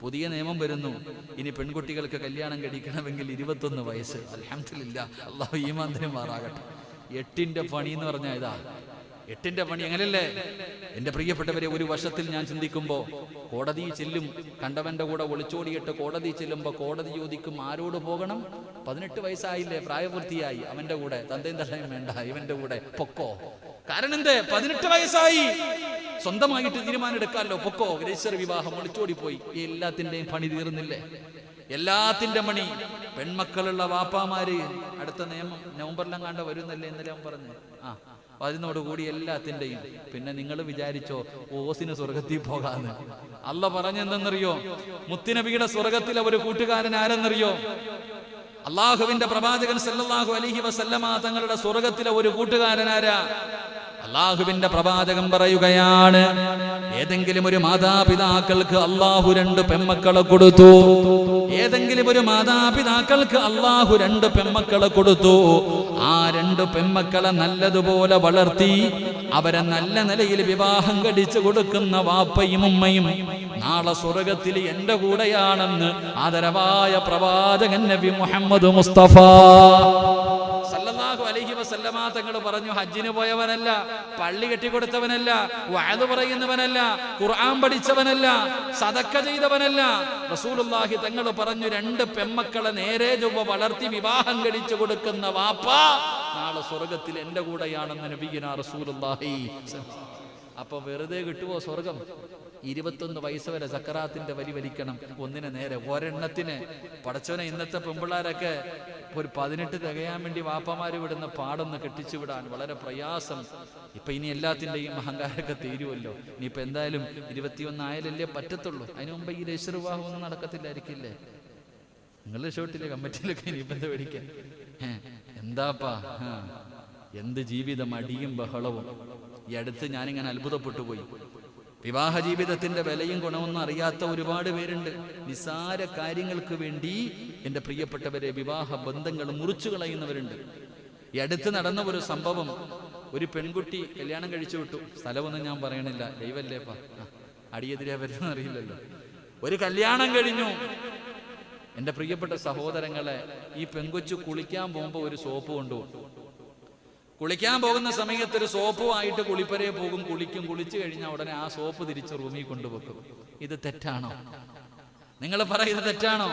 പുതിയ നിയമം വരുന്നു. ഇനി പെൺകുട്ടികൾക്ക് കല്യാണം കഴിക്കണമെങ്കിൽ ഇരുപത്തൊന്ന് വയസ്സ്. അലഹമില്ല അള്ളാഹു ഈമാന്തിനും മാറാകട്ടെ എട്ടിന്റെ പണി എന്ന് പറഞ്ഞാൽ ഇതാ. എട്ടിന്റെ പണി അങ്ങനല്ലേ എന്റെ പ്രിയപ്പെട്ടവരെ ഒരു വശത്തിൽ ഞാൻ ചിന്തിക്കുമ്പോ കോടതി ചെല്ലും കണ്ടവന്റെ കൂടെ ഒളിച്ചോടിയിട്ട് കോടതി ചെല്ലുമ്പോ കോടതി ചോദിക്കും ആരോട് പോകണം? പതിനെട്ട് വയസ്സായില്ലേ പ്രായപൂർത്തിയായി. അവന്റെ കൂടെ തന്തയും തള്ളയും വേണ്ട ഇവന്റെ കൂടെ പൊക്കോ. കാരണം എന്തേ പതിനെട്ട് വയസ്സായി. സ്വന്തമായിട്ട് തീരുമാനം എടുക്കാമല്ലോ പൊക്കോ. രജിസ്റ്റർ വിവാഹം ഒളിച്ചോടി പോയി എല്ലാത്തിന്റെയും പണി തീർന്നില്ലേ? എല്ലാത്തിന്റെ മണി. പെൺമക്കളുള്ള വാപ്പാമാര്. അടുത്ത നിയമം നവംബറിലും കണ്ട വരുന്നല്ലേ ഇന്നലെ അവൻ പറഞ്ഞു. ആ അതിനോടുകൂടി എല്ലാത്തിന്റെയും പിന്നെ നിങ്ങൾ വിചാരിച്ചോ ഓസിന് സ്വർഗത്തിൽ പോകാന്ന്. അല്ല പറഞ്ഞെന്തെന്നറിയോ? മുത്തിനബിയുടെ സ്വർഗത്തിലെ ഒരു കൂട്ടുകാരൻ ആരെന്നറിയോ? അള്ളാഹുവിന്റെ പ്രവാചകൻ സല്ലാഹു അലഹി വസല്ലമ തങ്ങളുടെ സ്വർഗത്തിലെ ഒരു കൂട്ടുകാരനാരാ അള്ളാഹുവിന്റെ പ്രവാചകം പറയുകയാണ്. ഏതെങ്കിലും ഒരു മാതാപിതാക്കൾക്ക് അള്ളാഹു രണ്ട് പെമ്മക്കളെ കൊടുത്തു. ഏതെങ്കിലും ഒരു മാതാപിതാക്കൾക്ക് അള്ളാഹു രണ്ട് പെമ്മക്കളെ കൊടുത്തു. ആ രണ്ട് പെമ്മക്കളെ നല്ലതുപോലെ വളർത്തി അവരെ നല്ല നിലയിൽ വിവാഹം കഴിച്ചു കൊടുക്കുന്ന വാപ്പയും ഉമ്മയും നാളെ സ്വർഗത്തിൽ എന്റെ കൂടെയാണെന്ന് ആദരവായ പ്രവാചകൻ നബി മുഹമ്മദ് മുസ്തഫ. സല്ലല്ലാഹു അലൈഹി വസല്ലമ തങ്ങൾ പറഞ്ഞു ഹജ്ജിന് പോയവനല്ല പള്ളി കെട്ടിക്കൊടുത്തവനല്ല വയത് പറയുന്നവനല്ല ഖുർആൻ പഠിച്ചവനല്ല സദക്ക ചെയ്തവനല്ല. റസൂലുള്ളാഹി തങ്ങൾ പറഞ്ഞു രണ്ട് പെമ്മക്കളെ നേരെ ചൊവ്വ വളർത്തി വിവാഹം കഴിച്ചു കൊടുക്കുന്ന വാപ്പ നാളെ സ്വർഗത്തിൽ എന്റെ കൂടെയാണെന്ന് നബിഗിന റസൂലുള്ളാഹി. അപ്പൊ വെറുതെ കിട്ടുവോ സ്വർഗം ഇരുപത്തൊന്ന് വയസ്സ് വരെ സക്കറാത്തിന്റെ വലി വലിക്കണം. ഒന്നിനെ നേരെ ഒരെണ്ണത്തിന്. പടച്ചവനെ ഇന്നത്തെ പെമ്പിള്ളാരൊക്കെ ഒരു പതിനെട്ട് തികയാൻ വേണ്ടി വാപ്പമാര് വിടുന്ന പാടൊന്ന് കെട്ടിച്ചു വിടാൻ വളരെ പ്രയാസം. ഇപ്പൊ ഇനി എല്ലാത്തിന്റെയും അഹങ്കാരമൊക്കെ തീരുമല്ലോ ഇപ്പൊ എന്തായാലും ഇരുപത്തിയൊന്നായാലല്ലേ പറ്റത്തുള്ളൂ. അതിനു മുമ്പ് ഈ വിവാഹം ഒന്നും നടക്കത്തില്ലായിരിക്കില്ലേ? നിങ്ങളുടെ ഷോട്ടിലെ കമ്മിറ്റിയിലൊക്കെ ഇനിയിപ്പോ എന്താ മേടിക്കാൻ? എന്താപ്പാ? എന്ത് ജീവിതം അടിയും ബഹളവും. ഈ അടുത്ത് ഞാനിങ്ങനെ അത്ഭുതപ്പെട്ടു പോയി വിവാഹ ജീവിതത്തിന്റെ വിലയും ഗുണമൊന്നും അറിയാത്ത ഒരുപാട് പേരുണ്ട്. നിസാര കാര്യങ്ങൾക്ക് വേണ്ടി എന്റെ പ്രിയപ്പെട്ടവരെ വിവാഹ ബന്ധങ്ങൾ മുറിച്ചു കളയുന്നവരുണ്ട്. ഈ അടുത്ത് നടന്ന ഒരു സംഭവം ഒരു പെൺകുട്ടി കല്യാണം കഴിച്ചു വിട്ടു. സ്ഥലമൊന്നും ഞാൻ പറയണില്ല. ദൈവല്ലേപ്പാ അടിയെതിരെ വരുന്ന അറിയില്ലല്ലോ. ഒരു കല്യാണം കഴിഞ്ഞു. എന്റെ പ്രിയപ്പെട്ട സഹോദരങ്ങളെ ഈ പെങ്കൊച്ചു കുളിക്കാൻ പോകുമ്പോൾ ഒരു സോപ്പ് കൊണ്ടുപോകും കുളിക്കാൻ പോകുന്ന സമയത്ത് ഒരു സോപ്പുമായിട്ട് കുളിപ്പരയെ പോകും. കുളിക്കും കുളിച്ചു കഴിഞ്ഞാൽ ഉടനെ ആ സോപ്പ് തിരിച്ച് റൂമിൽ കൊണ്ടുവെക്കും ഇത് തെറ്റാണോ? നിങ്ങൾ പറയുന്നത് തെറ്റാണോ?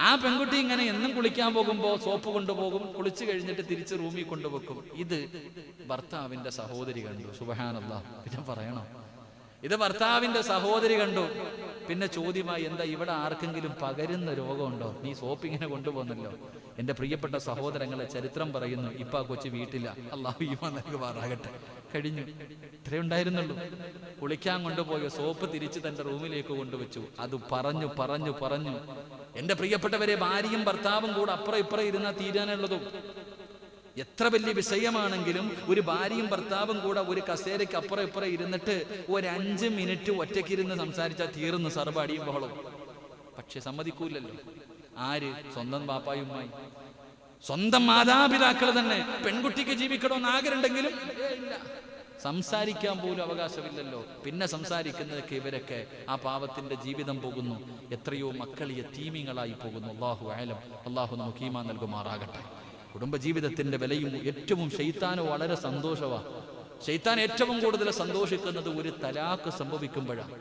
ആ പെൺകുട്ടി ഇങ്ങനെ എന്നും കുളിക്കാൻ പോകുമ്പോൾ സോപ്പ് കൊണ്ടുപോകും കുളിച്ചു കഴിഞ്ഞിട്ട് തിരിച്ച് റൂമിൽ കൊണ്ടുവെക്കും ഇത് ഭർത്താവിന്റെ സഹോദരി കണ്ടു. സുബഹാനല്ല പിന്നെ പറയണോ? ഇത് ഭർത്താവിന്റെ സഹോദരി കണ്ടു. പിന്നെ ചോദ്യമായി എന്താ ഇവിടെ ആർക്കെങ്കിലും പകരുന്ന രോഗമുണ്ടോ? നീ സോപ്പ് ഇങ്ങനെ കൊണ്ടുപോകുന്നല്ലോ. എന്റെ പ്രിയപ്പെട്ട സഹോദരങ്ങളെ ചരിത്രം പറയുന്നു ഇപ്പൊ കൊച്ചു വീട്ടില്ല. അള്ളാഹു ഈമാൻ നൽകുമാറാകട്ടെ കഴിഞ്ഞു. ഇത്രേ ഉണ്ടായിരുന്നുള്ളൂ. കുളിക്കാൻ കൊണ്ടുപോയ സോപ്പ് തിരിച്ച് തന്റെ റൂമിലേക്ക് കൊണ്ടുവച്ചു. അത് പറഞ്ഞു പറഞ്ഞു പറഞ്ഞു. എന്റെ പ്രിയപ്പെട്ടവരെ ഭാര്യയും ഭർത്താവും കൂടെ അപ്പുറം ഇപ്പുറം ഇരുന്ന തീരാനുള്ളതും. എത്ര വലിയ വിഷയമാണെങ്കിലും ഒരു ഭാര്യയും ഭർത്താവും കൂടെ ഒരു കസേരയ്ക്ക് അപ്പുറം ഇപ്പുറം ഇരുന്നിട്ട് ഒരു അഞ്ച് മിനിറ്റ് ഒറ്റയ്ക്കിരുന്ന് സംസാരിച്ചാൽ തീർന്നു സർബാടിയും ബഹളവും. പക്ഷെ സമ്മതിക്കൂലല്ലോ. ആര്? സ്വന്തം ബാപ്പായുമായി സ്വന്തം മാതാപിതാക്കൾ തന്നെ. പെൺകുട്ടിക്ക് ജീവിക്കണമെന്ന് ആഗ്രഹമുണ്ടെങ്കിലും സംസാരിക്കാൻ പോലും അവകാശമില്ലല്ലോ. പിന്നെ സംസാരിക്കുന്നതൊക്കെ ഇവരൊക്കെ ആ പാവത്തിന്റെ ജീവിതം പോകുന്നു. എത്രയോ മക്കൾ യത്തീമിങ്ങളായി പോകുന്നു. അള്ളാഹു ആയാലും അള്ളാഹു നമുക്ക് ഈമാ നൽകുമാറാകട്ടെ. കുടുംബജീവിതത്തിന്റെ വിലയും ഏറ്റവും ശൈത്താന് വളരെ സന്തോഷമാണ് ശൈത്താൻ ഏറ്റവും കൂടുതൽ സന്തോഷിക്കുന്നത് ഒരു തലാക്ക് സംഭവിക്കുമ്പോഴാണ്.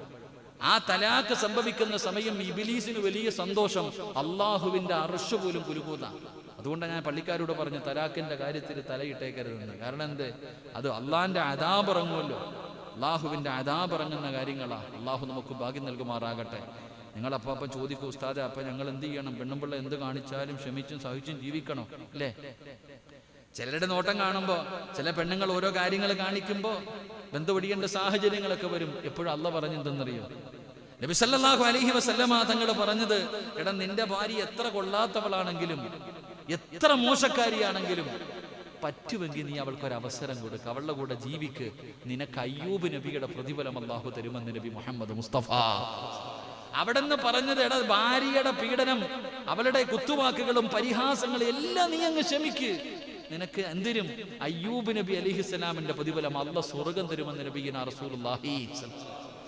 ആ തലാക്ക് സംഭവിക്കുന്ന സമയം ഇബിലീസിന് വലിയ സന്തോഷം അള്ളാഹുവിന്റെ അർഷ് പോലും കുലുകൂന്ന അതുകൊണ്ടാണ് ഞാൻ പള്ളിക്കാരോട് പറഞ്ഞു തലാക്കിന്റെ കാര്യത്തിൽ തലയിട്ടേക്കരുതെന്ന്. കാരണം എന്ത്? അത് അള്ളാന്റെ അതാപറങ്ങുമല്ലോ അള്ളാഹുവിന്റെ അതാപറങ്ങുന്ന കാര്യങ്ങളാണ് അള്ളാഹു നമുക്ക് ഭാഗ്യം നൽകുമാറാകട്ടെ. നിങ്ങൾ അപ്പം അപ്പം ചോദിക്കൂ ഉസ്താദെ അപ്പം ഞങ്ങൾ എന്ത് ചെയ്യണം? പെണ്ണുമ്പിള്ള എന്ത് കാണിച്ചാലും ക്ഷമിച്ചും സഹിച്ചും ജീവിക്കണം? അല്ലേ? ചിലരുടെ നോട്ടം കാണുമ്പോൾ ചില പെണ്ണുങ്ങൾ ഓരോ കാര്യങ്ങൾ കാണിക്കുമ്പോൾ ബന്ധുപിടിക്കേണ്ട സാഹചര്യങ്ങളൊക്കെ വരും. എപ്പോഴും അല്ല പറഞ്ഞെന്തെന്നറിയോ? നബി സല്ലല്ലാഹു അലൈഹി വസല്ലമ തങ്ങൾ പറഞ്ഞത് എടാ നിന്റെ ഭാര്യ എത്ര കൊള്ളാത്തവളാണെങ്കിലും എത്ര മോശക്കാരിയാണെങ്കിലും പറ്റുമെങ്കിൽ നീ അവൾക്ക് ഒരു അവസരം കൊടുക്കുക അവളുടെ കൂടെ ജീവിക്ക്. നിനക്ക് അയ്യൂബ് നബിയുടെ പ്രതിഫലം അള്ളാഹു തരുമെന്ന് നബി മുഹമ്മദ് മുസ്തഫ അവിടെ നിന്ന് പറഞ്ഞത് എടാ ഭാര്യയുടെ പീഡനം അവളുടെ കുത്തുവാക്കുകളും പരിഹാസങ്ങളും എല്ലാം നീ അങ്ങ് ക്ഷമിക്ക്. നിനക്ക് എന്തിനും അയ്യൂബ് നബി അലിഹിസ്സലാമിന്റെ പ്രതിഫലം അല്ല സ്വർഗം തരുമെന്ന് നബീന റസൂലുള്ളാഹി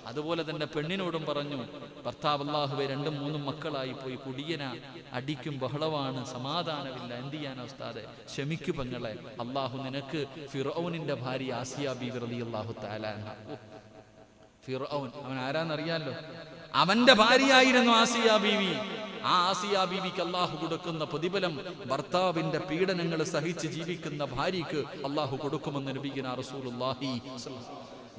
അതുപോലെ തന്നെ പെണ്ണിനോടും പറഞ്ഞു ഭർത്താവ് അള്ളാഹുവെ രണ്ടും മൂന്നും മക്കളായി പോയി കുടിയന അടിക്കും ബഹളമാണ് സമാധാനമില്ല എന്ത് ചെയ്യാൻ ഉസ്താദെ? ക്ഷമിക്കു പെങ്ങളെ അള്ളാഹു നിനക്ക് ഫിറോനിന്റെ ഭാര്യ ആസിയ ബി റളിയല്ലാഹു താലാൻ ഫിറോൻ അവൻ ആരാന്നറിയാലോ? അവന്റെ ഭാര്യയായിരുന്നു ആസിയ ബീവി. ആ ആസിയ ബീവിക്ക് അള്ളാഹു കൊടുക്കുന്ന പ്രതിഫലം ഭർത്താവിന്റെ പീഡനങ്ങൾ സഹിച്ച് ജീവിക്കുന്ന ഭാര്യയ്ക്ക് അള്ളാഹു കൊടുക്കുമെന്ന് നബീന റസൂലുള്ളാഹി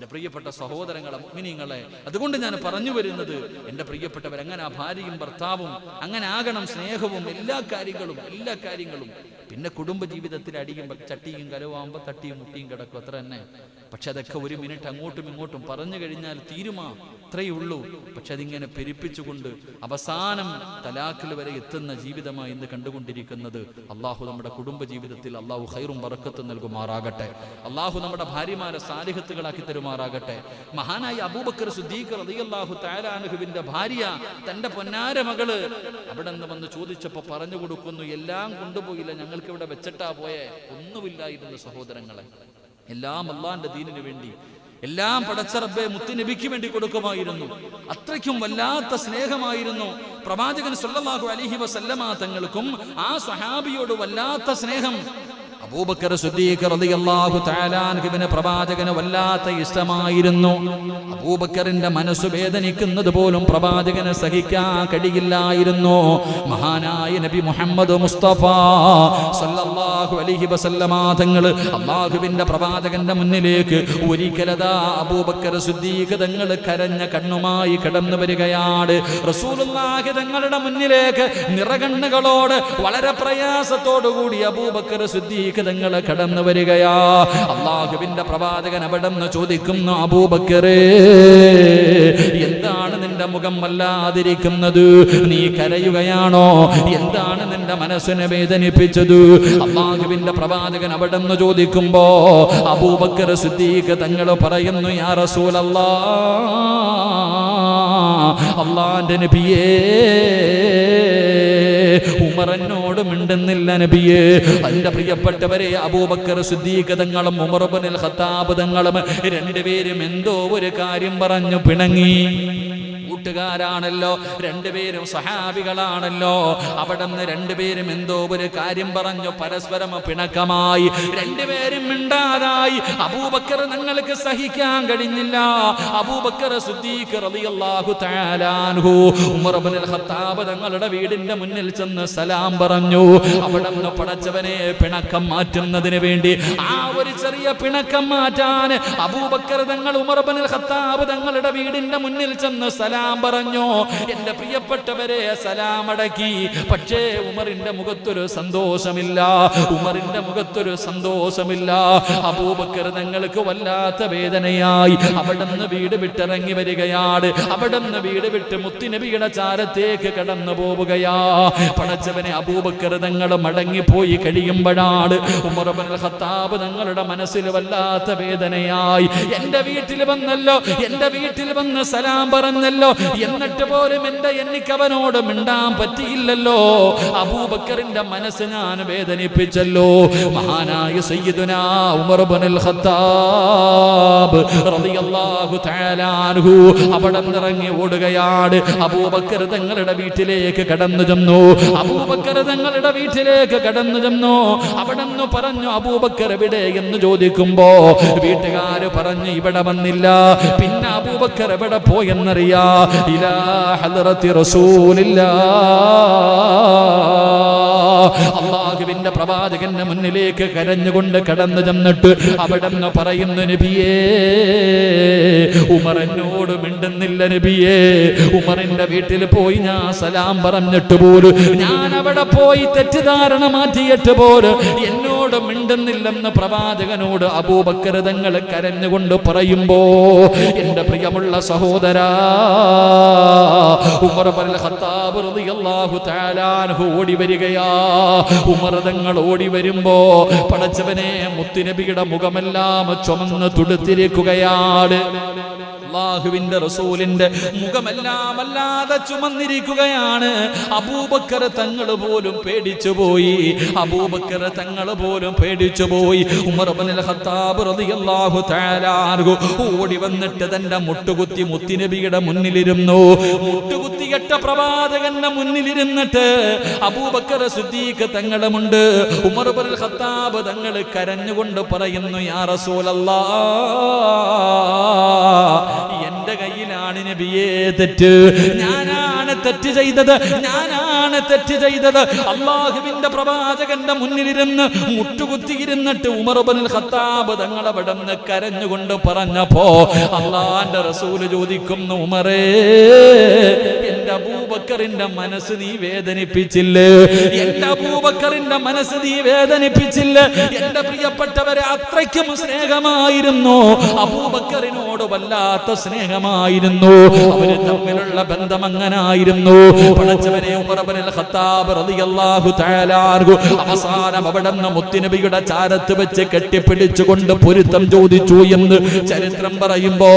എന്റെ പ്രിയപ്പെട്ട സഹോദരങ്ങളെ മിനിങ്ങളെ അതുകൊണ്ട് ഞാൻ പറഞ്ഞു വരുന്നത് എന്റെ പ്രിയപ്പെട്ടവർ അങ്ങനെ ആ ഭാര്യയും ഭർത്താവും അങ്ങനെ ആകണം സ്നേഹവും എല്ലാ കാര്യങ്ങളും എല്ലാ കാര്യങ്ങളും. പിന്നെ കുടുംബ ജീവിതത്തിൽ അടിയും ചട്ടിയും കലവാകുമ്പോൾ തട്ടിയും മുട്ടിയും കിടക്കും അത്ര തന്നെ. പക്ഷെ അതൊക്കെ ഒരു മിനിറ്റ് അങ്ങോട്ടും ഇങ്ങോട്ടും പറഞ്ഞു കഴിഞ്ഞാൽ തീരുമാ അത്രയേ ഉള്ളൂ. പക്ഷെ അതിങ്ങനെ പെരുപ്പിച്ചുകൊണ്ട് അവസാനം തലാഖിൽ വരെ എത്തുന്ന ജീവിതമായി ഇന്ന് കണ്ടുകൊണ്ടിരിക്കുന്നത് അള്ളാഹു നമ്മുടെ കുടുംബ ജീവിതത്തിൽ അള്ളാഹു ഹൈറും വറക്കത്തും നൽകുമാറാകട്ടെ. അള്ളാഹു നമ്മുടെ ഭാര്യമാരെ സാലിഹത്തുകളാക്കി തരുമാറാകട്ടെ മഹാനായ അബൂബക്കർ സുദ്ദീഖ് റളിയല്ലാഹു താരാനുഹുവിന്റെ ഭാര്യ തന്റെ പൊന്നാര മകൾ അവിടെ നിന്ന് വന്ന് ചോദിച്ചപ്പോ പറഞ്ഞു കൊടുക്കുന്നു എല്ലാം കൊണ്ടുപോയില്ല ഞങ്ങൾക്ക് ഇവിടെ വെച്ചിട്ടാ പോയെ. ഒന്നുമില്ലായിരുന്നു സഹോദരങ്ങളെ. എല്ലാം അള്ളാന്റെ ദീനിനു വേണ്ടി എല്ലാം പടച്ചറബെ മുത്തുനബിക്ക് വേണ്ടി കൊടുക്കുമായിരുന്നു. അത്രയ്ക്കും വല്ലാത്ത സ്നേഹമായിരുന്നു. പ്രവാചകൻ സല്ലല്ലാഹു അലൈഹി വസല്ലമ തങ്ങൾക്കും ആ സ്വഹാബിയോട് വല്ലാത്ത സ്നേഹം. അബൂബക്കർ സിദ്ദീഖ് റളിയല്ലാഹു തആല അൻഹുവിന് പ്രവാചകന് വല്ലാത്ത ഇഷ്ടമായിരുന്നു. അബൂബക്കറിന്റെ മനസ്സ് വേദനിക്കുന്നത് പോലും പ്രവാചകന് സഹിക്കാൻ കഴിയില്ലായിരുന്നു. മഹാനായ നബി മുഹമ്മദ് മുസ്തഫ സല്ലല്ലാഹു അലൈഹി വസല്ലമ തങ്ങൾ അള്ളാഹുവിന്റെ പ്രവാചകന്റെ മുന്നിലേക്ക് ഒരിക്കലതാ അബൂബക്കർ സുദ്ദീഖ് തങ്ങൾ കരഞ്ഞ കണ്ണുമായി കടന്നു വരികയാണ്. റസൂലുള്ളാഹി തങ്ങളുടെ മുന്നിലേക്ക് നിറകണ്ണുകളോട് വളരെ പ്രയാസത്തോടുകൂടി അബൂബക്കർ സിദ്ദീഖ് തങ്ങൾ കടന്നു വരികയാ. അള്ളാഹുവിന്റെ പ്രവാചകൻ അവിടെ ചോദിക്കുന്നു അബൂബക്കറേ എന്താണ് നിന്റെ മുഖം വല്ലാതിരിക്കുന്നത്? നീ കരയുകയാണോ? എന്താണ് നിന്റെ മനസ്സിനെ വേദനിപ്പിച്ചത്? അള്ളാഹുവിന്റെ പ്രവാചകൻ അവിടെ നിന്ന് ചോദിക്കുമ്പോ അബൂബക്കർ സിദ്ദീഖ് തങ്ങൾ പറയുന്നു യാ റസൂലല്ലാ അള്ളാന്റെ നബിയേ ഉമറന്നോട് മിണ്ടുന്നില്ല നബിയേ. അതിന്റെ പ്രിയപ്പെട്ടവരെ അബൂബക്കർ സിദ്ദീഖ് തങ്ങളും ഉമർബനിൽ ഖത്താബ് തങ്ങളും രണ്ടുപേരും എന്തോ ഒരു കാര്യം പറഞ്ഞു പിണങ്ങി. കൂട്ടുകാരാണല്ലോ. രണ്ടുപേരും സഹാബികളാണല്ലോ. അവിടെ നിന്ന് രണ്ടുപേരും എന്തോ ഒരു കാര്യം പറഞ്ഞു. പരസ്പരം പിണക്കമായി. രണ്ടുപേരും മിണ്ടാതായി. അബൂബക്കർ നിങ്ങൾക്ക് സഹിക്കാൻ കഴിഞ്ഞില്ല. അബൂബക്കർ ഖത്താബ് തങ്ങളുടെ വീടിന്റെ മുന്നിൽ ചെന്ന് സലാം പറഞ്ഞു. അവിടെ നിന്ന് പടച്ചവനെ പിണക്കം മാറ്റുന്നതിന് വേണ്ടി ആ ഒരു ചെറിയ പിണക്കം മാറ്റാൻ അബൂബക്കർ തങ്ങൾ ഉമർ ഇബ്നുൽ ഖത്താബ് തങ്ങളുടെ വീടിന്റെ മുന്നിൽ ചെന്ന് സലാം പറഞ്ഞു? എന്റെ പ്രിയപ്പെട്ടവരെ സലാം അടക്കി പക്ഷേ ഉമറിന്റെ മുഖത്തൊരു സന്തോഷമില്ല. ഉമറിന്റെ മുഖത്തൊരു സന്തോഷമില്ല. അബൂബക്കർ തങ്ങൾക്ക് വല്ലാത്ത വേദനയായി. അവിടെ നിന്ന് വീട് വിട്ടിറങ്ങി വരികയാണ്. അവിടെ നിന്ന് വീട് വിട്ട് മുത്തിനബിയുടെ ചാരത്തേക്ക് കടന്നു പോവുകയാ. പടച്ചവനെ അബൂബക്കർ തങ്ങൾ മടങ്ങിപ്പോയി കഴിയുമ്പോഴാണ് ഉമർബൻ ഖത്താബ് തങ്ങളുടെ മനസ്സിൽ വല്ലാത്ത വേദനയായി. എന്റെ വീട്ടിൽ വന്നല്ലോ എന്റെ വീട്ടിൽ വന്ന് സലാം പറഞ്ഞല്ലോ. എന്നിട്ട് പോലും എന്റെ എനിക്കവനോട് മിണ്ടാൻ പറ്റിയില്ലല്ലോ. അബൂബക്കറിന്റെ മനസ്സ് ഞാൻ വേദനിപ്പിച്ചല്ലോ. മഹാനായ സയ്യിദുനാ ഉമർ ഖത്താബ് റളിയല്ലാഹു അവിടെ ഇറങ്ങി ഓടുകയാണ്. അബൂബക്കർ തങ്ങളുടെ വീട്ടിലേക്ക് കടന്നു ചെന്നു. അബൂബക്കർ തങ്ങളുടെ വീട്ടിലേക്ക് കടന്നു ചെന്നു. അവിടെ നിന്ന് പറഞ്ഞു അബൂബക്കർ എവിടെ? എന്ന് ചോദിക്കുമ്പോ വീട്ടുകാർ പറഞ്ഞു ഇവിടെ വന്നില്ല. പിന്നെ അബൂബക്കർ എവിടെ പോയെന്നറിയാ. ഇലാ رسول റസൂലില്ലാ അള്ളാഹുവിന്റെ പ്രവാചകന്റെ മുന്നിലേക്ക് കരഞ്ഞുകൊണ്ട് കടന്നു ചെന്നിട്ട് അവിടെ പറയുന്ന നബിയേ ഉമർ എന്നോട് മിണ്ടുന്നില്ല നബിയേ. ഉമറിന്റെ വീട്ടിൽ പോയി ഞാൻ സലാം പറഞ്ഞിട്ട് പോലും ഞാൻ അവിടെ പോയി തെറ്റിദ്ധാരണ മാറ്റിയിട്ട് പോലും എന്നോട് മിണ്ടുന്നില്ലെന്ന് പ്രവാചകനോട് അബൂബക്കർ തങ്ങൾ കരഞ്ഞുകൊണ്ട് പറയുമ്പോ എന്റെ പ്രിയമുള്ള സഹോദരാ ഉമർ ഓടി വരികയാ. ഉമർ തങ്ങൾ ഓടി വരുമ്പോ പടച്ചവനെ മുത്തുനബിയുടെ മുഖമെല്ലാം ചുമന്ന് തുടുത്തിരിക്കുകയാണ്. അള്ളാഹുവിന്റെ റസൂലിന്റെ മുഖമെല്ലാം അല്ലാതെ ചുമന്നിരിക്കുകയാണ്. അബൂബക്കർ തങ്ങൾ പോലും പേടിച്ചു പോയി. അബൂബക്കർ തങ്ങൾ പോലും പേടിച്ചു പോയി. ഓടി വന്നിട്ട് തന്റെ മുട്ടുകുത്തി മുത്തിനബിയുടെ മുന്നിലിരുന്നു. മുട്ടുകുത്തി കെട്ട പ്രവാചകന്റെ മുന്നിലിരുന്നിട്ട് അബൂബക്കർ സുദ്ദീഖ് തങ്ങളുമുണ്ട്. ഉമർ ഖത്താബ് തങ്ങൾ കരഞ്ഞുകൊണ്ട് പറയുന്നു യാ റസൂലല്ലാഹ് എന്റെ കയ്യിലാണ് നബിയെ തെറ്റ്. ഞാനാണ് തെറ്റ് ചെയ്തത് ഞാനാണ് തെറ്റ് ചെയ്തത്. അള്ളാഹുവിന്റെ പ്രവാചകന്റെ മുന്നിലിരുന്ന് മുട്ടുകുത്തിയിരുന്നിട്ട് ഉമർബനിൽ ഖത്താബ് തങ്ങളെ വിടന്ന് കരഞ്ഞുകൊണ്ട് പറഞ്ഞപ്പോ അള്ളാന്റെ റസൂൽ ചോദിക്കുന്നു ഉമറേ എന്റെ അബൂബക്കറിന്റെ മനസ്സ് നീ വേദനിപ്പിച്ചില്ലേ? എന്റെ അബൂബക്കറിന്റെ മനസ്സ് നീ വേദനിപ്പിച്ചില്ലേ? എന്റെ പ്രിയപ്പെട്ടവരെ അത്രയ്ക്കും സ്നേഹമായിരുന്നു. അബൂബക്കറിനോട് വല്ലാത്ത സ്നേഹമായിരുന്നു. അവർ തമ്മിലുള്ള ബന്ധം അങ്ങനായിരുന്നു പടച്ചവനെ അവസാനം അവിടെ നിന്ന് മുത്തുനബിയുടെ ചാരത്ത് വെച്ച് കെട്ടിപ്പിടിച്ചുകൊണ്ട് പൊരുത്തം ചോദിച്ചു എന്ന് ചരിത്രം പറയുമ്പോ